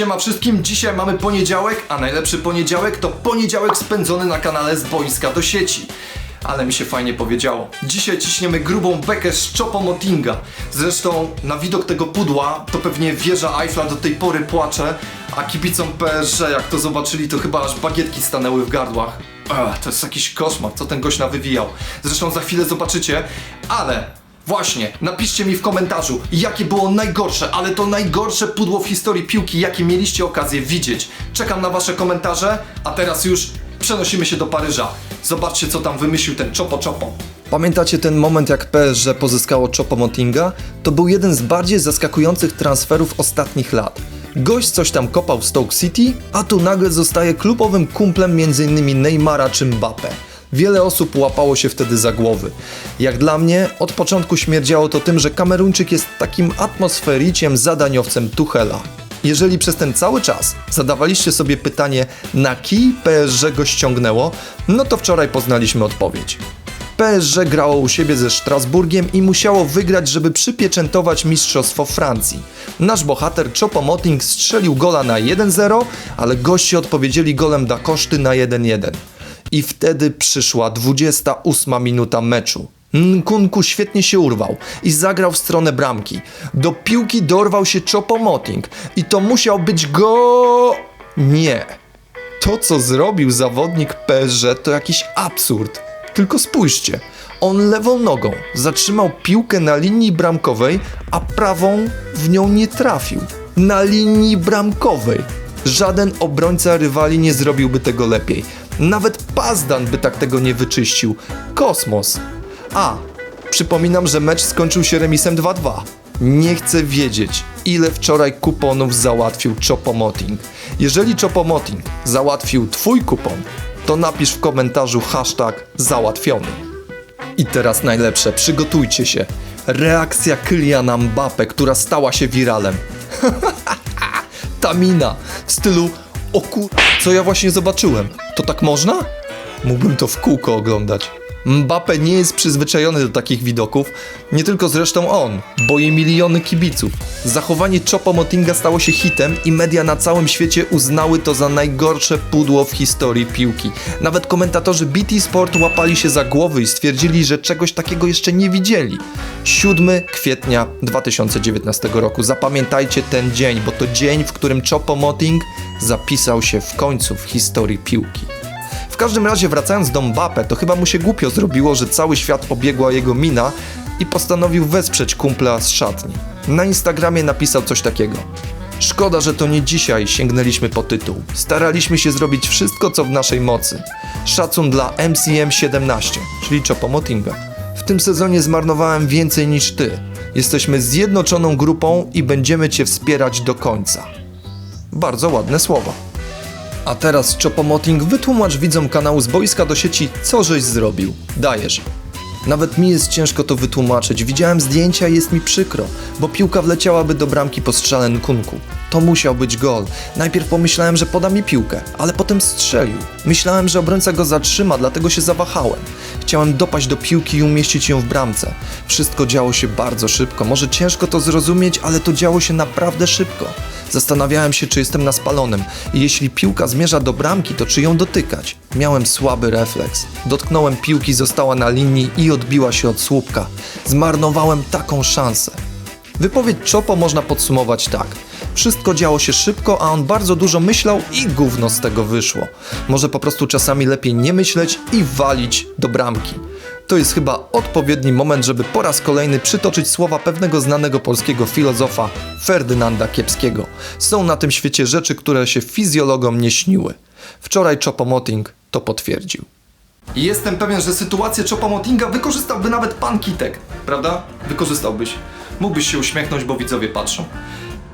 Siema wszystkim, dzisiaj mamy poniedziałek, a najlepszy poniedziałek to poniedziałek spędzony na kanale z boiska do sieci. Ale mi się fajnie powiedziało. Dzisiaj ciśniemy grubą bekę z Chopo Motinga. Zresztą na widok tego pudła to pewnie wieża Eiffla do tej pory płacze, a kibicom PSG jak to zobaczyli to chyba aż bagietki stanęły w gardłach. Ech, to jest jakiś koszmar, co ten gość nawywijał. Zresztą za chwilę zobaczycie, ale Właśnie, napiszcie mi w komentarzu, jakie było najgorsze, ale to najgorsze pudło w historii piłki, jakie mieliście okazję widzieć. Czekam na wasze komentarze, a teraz już przenosimy się do Paryża. Zobaczcie, co tam wymyślił ten Chopo Chopo. Pamiętacie ten moment, jak PSG pozyskało Chopo Motinga? To był jeden z bardziej zaskakujących transferów ostatnich lat. Gość coś tam kopał w Stoke City, a tu nagle zostaje klubowym kumplem m.in. Neymara czy Mbappe. Wiele osób łapało się wtedy za głowy. Jak dla mnie, od początku śmierdziało to tym, że Kameruńczyk jest takim atmosfericiem, zadaniowcem Tuchela. Jeżeli przez ten cały czas zadawaliście sobie pytanie, na kij PSG go ściągnęło, no to wczoraj poznaliśmy odpowiedź. PSG grało u siebie ze Strasburgiem i musiało wygrać, żeby przypieczętować mistrzostwo Francji. Nasz bohater Choupo-Moting strzelił gola na 1-0, ale goście odpowiedzieli golem da koszty na 1-1. I wtedy przyszła 28 minuta meczu. Nkunku świetnie się urwał i zagrał w stronę bramki. Do piłki dorwał się Choupo-Moting i to musiał być go... Nie. To, co zrobił zawodnik PSG, to jakiś absurd. Tylko spójrzcie. On lewą nogą zatrzymał piłkę na linii bramkowej, a prawą w nią nie trafił. Na linii bramkowej. Żaden obrońca rywali nie zrobiłby tego lepiej. Nawet Pazdan by tak tego nie wyczyścił. Kosmos. A, przypominam, że mecz skończył się remisem 2-2. Nie chcę wiedzieć, ile wczoraj kuponów załatwił Chopomoting. Jeżeli Chopomoting załatwił twój kupon, to napisz w komentarzu hashtag załatwiony. I teraz najlepsze, przygotujcie się. Reakcja Kyliana Mbappe, która stała się wiralem. Ta mina w stylu o kur... co ja właśnie zobaczyłem. To tak można? Mógłbym to w kółko oglądać. Mbappe nie jest przyzwyczajony do takich widoków, nie tylko zresztą on, bo i miliony kibiców. Zachowanie Chopo-Motinga stało się hitem i media na całym świecie uznały to za najgorsze pudło w historii piłki. Nawet komentatorzy BT Sport łapali się za głowy i stwierdzili, że czegoś takiego jeszcze nie widzieli. 7 kwietnia 2019 roku. Zapamiętajcie ten dzień, bo to dzień, w którym Chopo-Moting zapisał się w końcu w historii piłki. W każdym razie wracając do Mbappe, to chyba mu się głupio zrobiło, że cały świat obiegła jego mina i postanowił wesprzeć kumpla z szatni. Na Instagramie napisał coś takiego. Szkoda, że to nie dzisiaj sięgnęliśmy po tytuł. Staraliśmy się zrobić wszystko, co w naszej mocy. Szacun dla MCM17, czyli Chopomotinga. W tym sezonie zmarnowałem więcej niż ty. Jesteśmy zjednoczoną grupą i będziemy cię wspierać do końca. Bardzo ładne słowa. A teraz Chopomoting wytłumacz widzom kanału z boiska do sieci, co żeś zrobił. Dajesz. Nawet mi jest ciężko to wytłumaczyć. Widziałem zdjęcia i jest mi przykro, bo piłka wleciałaby do bramki po strzale Nkunku. To musiał być gol. Najpierw pomyślałem, że poda mi piłkę, ale potem strzelił. Myślałem, że obrońca go zatrzyma, dlatego się zawahałem. Chciałem dopaść do piłki i umieścić ją w bramce. Wszystko działo się bardzo szybko. Może ciężko to zrozumieć, ale to działo się naprawdę szybko. Zastanawiałem się, czy jestem na spalonym i jeśli piłka zmierza do bramki, to czy ją dotykać. Miałem słaby refleks. Dotknąłem piłki, została na linii i odbiła się od słupka. Zmarnowałem taką szansę. Wypowiedź Chopo można podsumować tak. Wszystko działo się szybko, a on bardzo dużo myślał i gówno z tego wyszło. Może po prostu czasami lepiej nie myśleć i walić do bramki. To jest chyba odpowiedni moment, żeby po raz kolejny przytoczyć słowa pewnego znanego polskiego filozofa Ferdynanda Kiepskiego. Są na tym świecie rzeczy, które się fizjologom nie śniły. Wczoraj Chopomoting to potwierdził. Jestem pewien, że sytuację Chopomotinga wykorzystałby nawet pan Kitek, prawda? Wykorzystałbyś. Mógłbyś się uśmiechnąć, bo widzowie patrzą.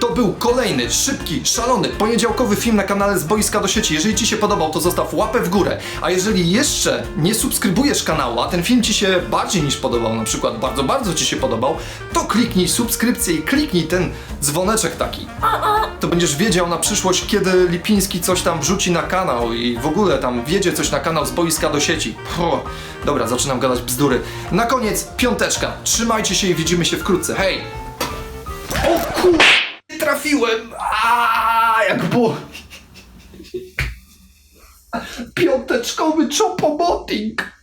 To był kolejny, szybki, szalony, poniedziałkowy film na kanale z boiska do sieci. Jeżeli Ci się podobał, to zostaw łapę w górę. A jeżeli jeszcze nie subskrybujesz kanału, a ten film Ci się bardziej niż podobał, na przykład bardzo, bardzo Ci się podobał, to kliknij subskrypcję i kliknij ten dzwoneczek taki. To będziesz wiedział na przyszłość, kiedy Lipiński coś tam wrzuci na kanał i w ogóle tam wiedzie coś na kanał z boiska do sieci. Puh. Dobra, zaczynam gadać bzdury. Na koniec piąteczka. Trzymajcie się i widzimy się wkrótce. Hej! O kur... Trafiłem! Aaaa, jak boli. Piąteczkowy chopomoting.